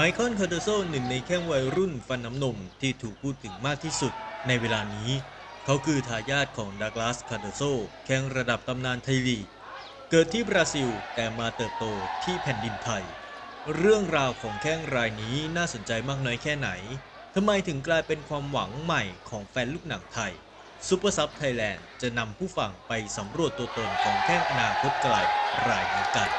มเคิลคาร์โดโซหนึ่งในแข้งวัยรุ่นฟันน้ำนมที่ถูกพูดถึงมากที่สุดในเวลานี้ เขาคือทายาทของดักลาสคาร์โดโซแข้งระดับตำนานไทยลีกเกิดที่บราซิลแต่มาเติบโตที่แผ่นดินไทย เรื่องราวของแข้งรายนี้น่าสนใจมากน้อยแค่ไหนทำไมถึงกลายเป็นความหวังใหม่ของแฟนลูกหนังไทยซูเปอร์ซับไทยแลนด์จะนำผู้ฟังไปสำรวจตัวตนของแข้งอนาคตไกลรายนี้กัน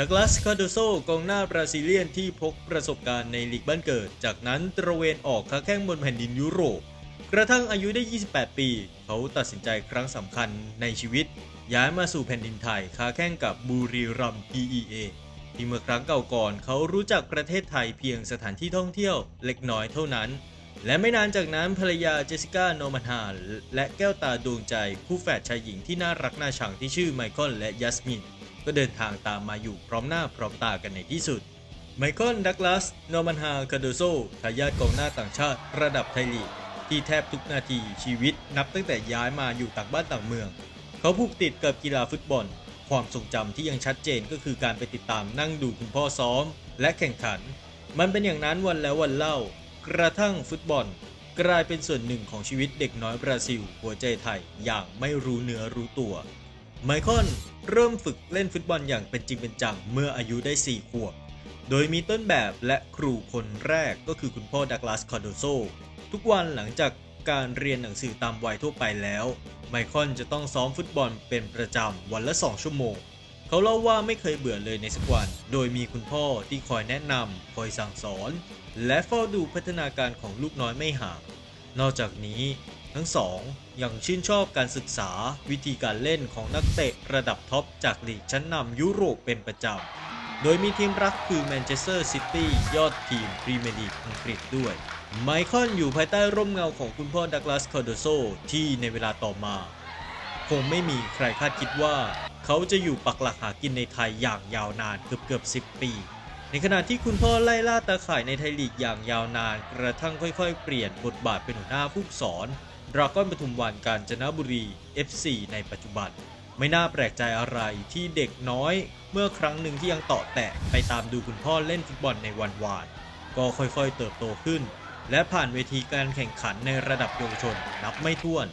ดักลาสคาโดโซกองหน้าบราซิเลียนที่พกประสบการณ์ในลีกบ้านเกิด จากนั้นตระเวนออกค้าแข้งบนแผ่นดินยุโรป กระทั่งอายุได้ 28 ปี เขาตัดสินใจครั้งสำคัญในชีวิต ย้ายมาสู่แผ่นดินไทยค้าแข่งกับบุรีรัมย์ PEA ที่เมื่อครั้งเก่าก่อนเขารู้จักประเทศไทยเพียงสถานที่ท่องเที่ยวเล็กน้อยเท่านั้น และไม่นานจากนั้นภรรยาเจสสิก้าโนมันฮาและแก้วตาดวงใจคู่แฝดชายหญิงที่น่ารักน่าชังที่ชื่อไมเคิลและยัสมิน ก็เดินทางตามมาอยู่พร้อมหน้าพร้อมตากันในที่สุด ไมเคิลดักลาสโนมันฮาคาโดโซทายาทกองหน้าต่างชาติระดับไทยลีกที่แทบทุกนาทีชีวิตนับตั้งแต่ย้ายมาอยู่ต่างบ้านต่างเมือง เขาผูกติดกับกีฬาฟุตบอล ความทรงจำที่ยังชัดเจนก็คือการไปติดตามนั่งดูคุณพ่อซ้อม และแข่งขัน มันเป็นอย่างนั้นวันแล้ววันเล่า กระทั่งฟุตบอล กลายเป็นส่วนหนึ่งของชีวิตเด็กน้อยบราซิล หัวใจไทยอย่างไม่รู้เนื้อรู้ตัว ไมเคิลเริ่มฝึกเล่นฟุตบอลอย่างเป็นจริงเป็นจังเมื่ออายุได้ 4 ขวบ โดยมีต้นแบบและครูคนแรกก็คือคุณพ่อดักลาสคาร์โดโซ ทุกวันหลังจากการเรียนหนังสือตามวัยทั่วไปแล้ว ไมเคิลจะต้องซ้อมฟุตบอลเป็นประจำวันละ 2 ชั่วโมง เขาเล่าว่าไม่เคยเบื่อเลยในสักวัน โดยมีคุณพ่อที่คอยแนะนำคอยสั่งสอน และเฝ้าดูพัฒนาการของลูกน้อยไม่ห่าง นอกจากนี้ ทั้งสองยังชื่นชอบการศึกษาวิธีการเล่นของนักเตะระดับท็อปจากลีกชั้นนำยุโรปเป็นประจำ โดยมีทีมรักคือแมนเชสเตอร์ซิตี้ยอดทีมพรีเมียร์ลีกอังกฤษด้วย ไมเคิลอยู่ภายใต้ร่มเงาของคุณพ่อดักลาสคาร์โดโซที่ในเวลาต่อมา คงไม่มีใครคาดคิดว่า เขาจะอยู่ปักหลักหากินในไทยอย่างยาวนานเกือบเกือบ10ปี ในขณะที่คุณพ่อไล่ล่าตาข่ายในไทยลีกอย่างยาวนาน กระทั่งค่อย ๆ เปลี่ยนบทบาทเป็นหัวหน้าผู้สอน ดราก้อนปทุมวันกาญจนบุรี FC ในปัจจุบัน ไม่น่าแปลกใจอะไรที่เด็กน้อย เมื่อครั้งหนึ่งที่ยังต่อแตะไปตามดูคุณพ่อเล่นฟุตบอลในวันวาน ก็ค่อยๆเติบโตขึ้น และผ่านเวทีการแข่งขันในระดับเยาวชนนับไม่ถ้วน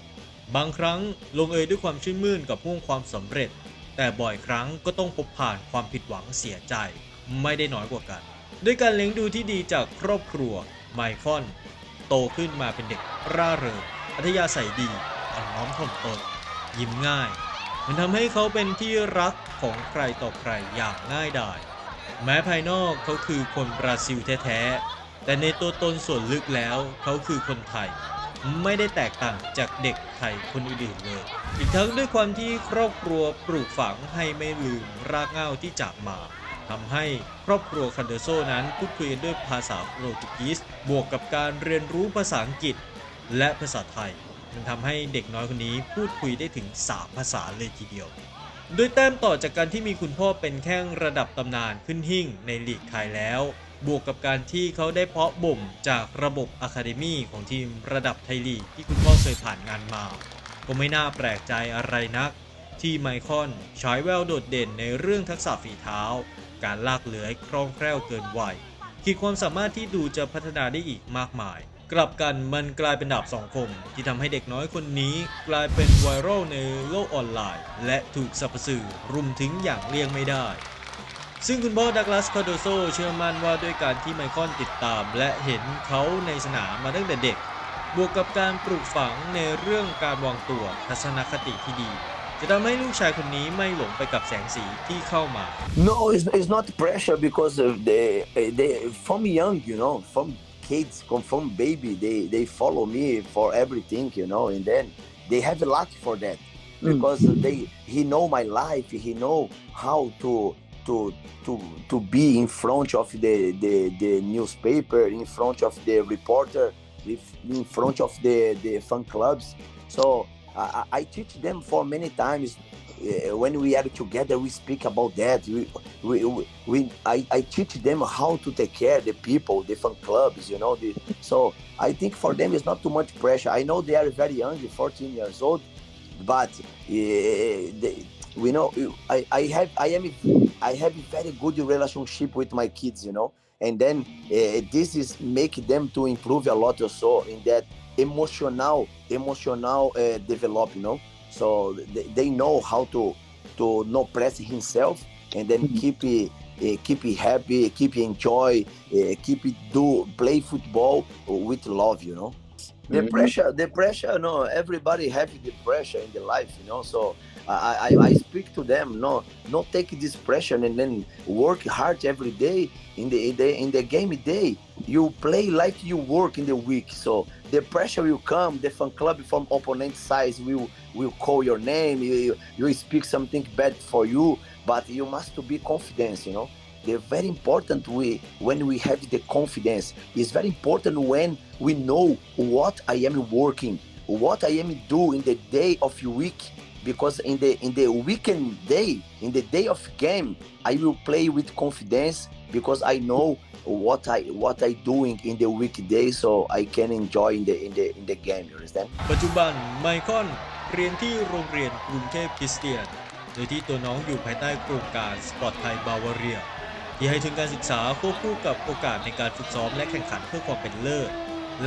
บางครั้งลงเอยด้วยความชื่นมื่นกับห่วงความสำเร็จ แต่บ่อยครั้งก็ต้องพบผ่านความผิดหวังเสียใจ ไม่ได้น้อยกว่ากัน ด้วยการเลี้ยงดูที่ดีจากครอบครัวไมคอน โตขึ้นมาเป็นเด็กร่าเริง อัธยาศัยดีอ่อนน้อมถ่อมตน ยิ้มง่าย มันทำให้เขาเป็นที่รักของใครต่อใครอย่างง่ายดาย แม้ภายนอกเขาคือคนบราซิลแท้ๆ แต่ในตัวตนส่วนลึกแล้วเขาคือคนไทย ไม่ได้แตกต่างจากเด็กไทยคนอื่นๆเลย อีกทั้งด้วยความที่ครอบครัวปลูกฝังให้ไม่ลืมรากเหง้าที่จากมาทำให้ครอบครัวคันเดโซนั้นพูดคุยกันด้วยภาษาโปรตุเกสบวกกับการเรียนรู้ภาษาอังกฤษ และภาษาไทย มันทำให้เด็กน้อยคนนี้พูดคุยได้ถึง 3 ภาษาเลยทีเดียวโดยแต้มต่อจากการที่มีคุณพ่อเป็นแข้งระดับตำนานขึ้นหิ่งในลีกไทยแล้ว บวกกับการที่เขาได้เพาะบ่มจากระบบอะคาเดมี่ของทีมระดับไทยลีกที่คุณพ่อเคยผ่านงานมา ก็ไม่น่าแปลกใจอะไรนัก ที่ไมคอนฉายแววโดดเด่นในเรื่องทักษะฝีเท้า การลากเลื้อยคล่องแคล่วเกินวัยขีดความสามารถที่ดูจะพัฒนาได้อีกมากมาย กลับกันมันกลายเป็นดาบสองคม ที่ทำให้เด็กน้อยคนนี้กลายเป็นไวรัลในโลกออนไลน์ และถูกสรรพสื่อรุมถึงอย่างเลี่ยงไม่ได้ ซึ่งคุณพ่อดักลาสคาโดโซเชื่อมั่นว่าด้วยการที่ไมคอนติดตาม และเห็นเขาในสนามมาตั้งแต่เด็ก บวกกับการปลูกฝังในเรื่องการวางตัวทัศนคติที่ดี จะทำให้ลูกชายคนนี้ไม่หลงไปกับแสงสีที่เข้ามา No, it's, it's not pressure because of they they from young, you know, from kids, from baby, they they follow me for everything, you know, and then they have a luck for that hmm. because they he know my life, he know how to to to to be in front of the the, the newspaper, in front of the reporter, in front of the the fan clubs. So I I teach them for many times. Uh, when we are together, we speak about that. We, we, we, I, I teach them how to take care the people, fan clubs, you know. The, so I think for them it's not too much pressure. I know they are very young, 14 years old, but uh, they, we know I, I have I am I have a very good relationship with my kids, you know, and then uh, this is make them to improve a lot also in that emotional emotional uh, develop, you know. So they, they know how to to not press himself and then keep it. Uh, keep it happy, keep it enjoy, uh, keep it do play football with love, you know. The Mhm. pressure, the pressure, no, everybody have the pressure in the life, you know. So I, I, I speak to them, no, not take this pressure and then work hard every day in the, in the in the game day. You play like you work in the week. So the pressure will come. The fan club from opponent side will will call your name. You, you, you speak something bad for you, but you must to be confident, you know They're very important we when we have the confidence. It's very important when we know what I am working, what I am do in the day of week. Because in the in the weekend day, in the day of game, I will play with confidence because I know what I what I doing in the weekday, so I can enjoy in the in the in the game. You understand? ปัจจุบันไมคอนเรียนที่โรงเรียนกรุงเทพคริสเตียน โดยที่ตัวน้องอยู่ภายใต้โครงการสปอร์ตไทยบาวาเรีย ที่ให้ทุนการศึกษาควบคู่กับโอกาสในการฝึกซ้อมและแข่งขันเพื่อความเป็นเลิศ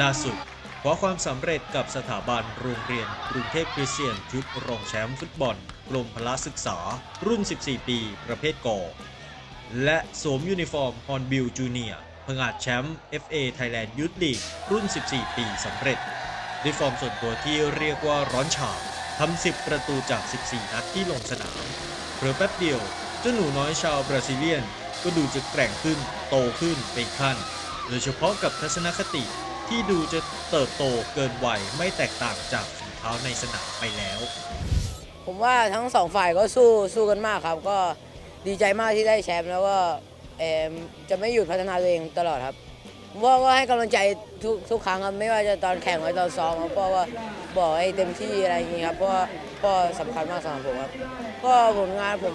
ล่าสุดคว้าความสำเร็จกับสถาบันโรงเรียนกรุงเทพคริสเตียนชุดรองแชมป์ฟุตบอลกรมพละศึกษา รุ่น 14 ปี ประเภทกอและสวมยูนิฟอร์มฮอนบิลจูเนียผงาดแชมป์ FA Thailand Youth League รุ่น 14 ปีสำเร็จ ด้วยฟอร์มส่วนตัวที่เรียกว่าร้อนฉ่าทำ 10 ประตูจาก 14 นัดที่ลงสนามเพิ่แป๊บเดียว เจ้าหนูน้อยชาวบราซิเลียน ก็ดูจะแกร่งขึ้นโตขึ้นไปอีกขั้น โดยเฉพาะกับทัศนคติที่ดูจะเติบโตเกินวัยไม่แตกต่างจากฝีเท้าในสนามไปแล้ว ผมว่าทั้งสองฝ่ายก็สู้สู้กันมากครับ ก็ดีใจมากที่ได้แชมป์แล้วก็เอ่อจะไม่หยุดพัฒนาตัวเองตลอดครับพ่อก็ให้กำลังใจทุกทุกครั้งครับไม่ว่าจะตอนแข่งหรือตอนซ้อมครับพ่อก็บอกให้เต็มที่อะไรอย่างนี้ครับเพราะว่าพ่อสำคัญมากสำหรับผมครับก็ผลงานผม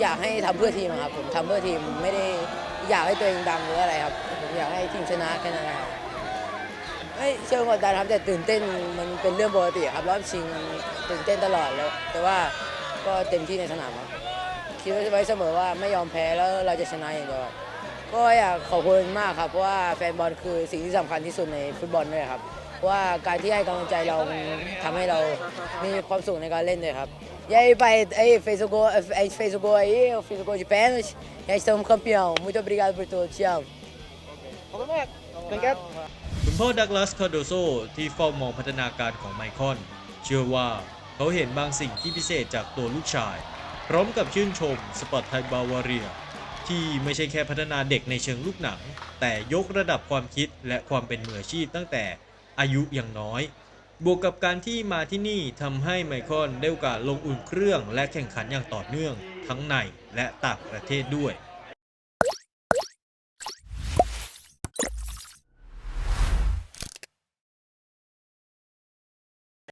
อยากให้ทำเพื่อทีมครับผมทำเพื่อทีมไม่ได้อยากให้ตัวเองดังหรืออะไรครับ ผมอยากให้ทีมชนะแค่นั้นครับไม่เชิงกดดันครับแต่ตื่นเต้นมันเป็นเรื่องปกติครับรอบชิงมันตื่นเต้นตลอดแล้ว แต่ว่าก็เต็มที่ในสนามครับคิดไว้เสมอว่าไม่ยอมแพ้แล้วเราจะชนะอย่างเดียวก็อยากขอบคุณมากครับเพราะว่าแฟนบอลคือสิ่งที่สำคัญที่สุดในฟุตบอลด้วยครับว่าการที่ให้กำลังใจเรามันทำให้เรามีความสุขในการเล่นด้วยครับ E aí, pai, aí, fez o gol, a gente fez o gol aí, eu fiz o gol de pênalti, e aí estamos campeão. Muito obrigado por tudo, te amo. ขอบคุณมากเป็นครับคุณพ่อดักลาสคาร์โดโซที่เฝ้ามองพัฒนาการของไมคอนเชื่อว่าเขาเห็นบางสิ่งที่พิเศษจากตัวลูกชาย พร้อมกับชื่นชมสปอร์ตไทยบาวาเรีย ที่ไม่ใช่แค่พัฒนาเด็กในเชิงลูกหนัง แต่ยกระดับความคิดและความเป็นมืออาชีพตั้งแต่อายุยังน้อย บวกกับการที่มาที่นี่ทำให้ไมคอนได้โอกาสลงอุ่นเครื่องและแข่งขันอย่างต่อเนื่องทั้งในและต่างประเทศด้วย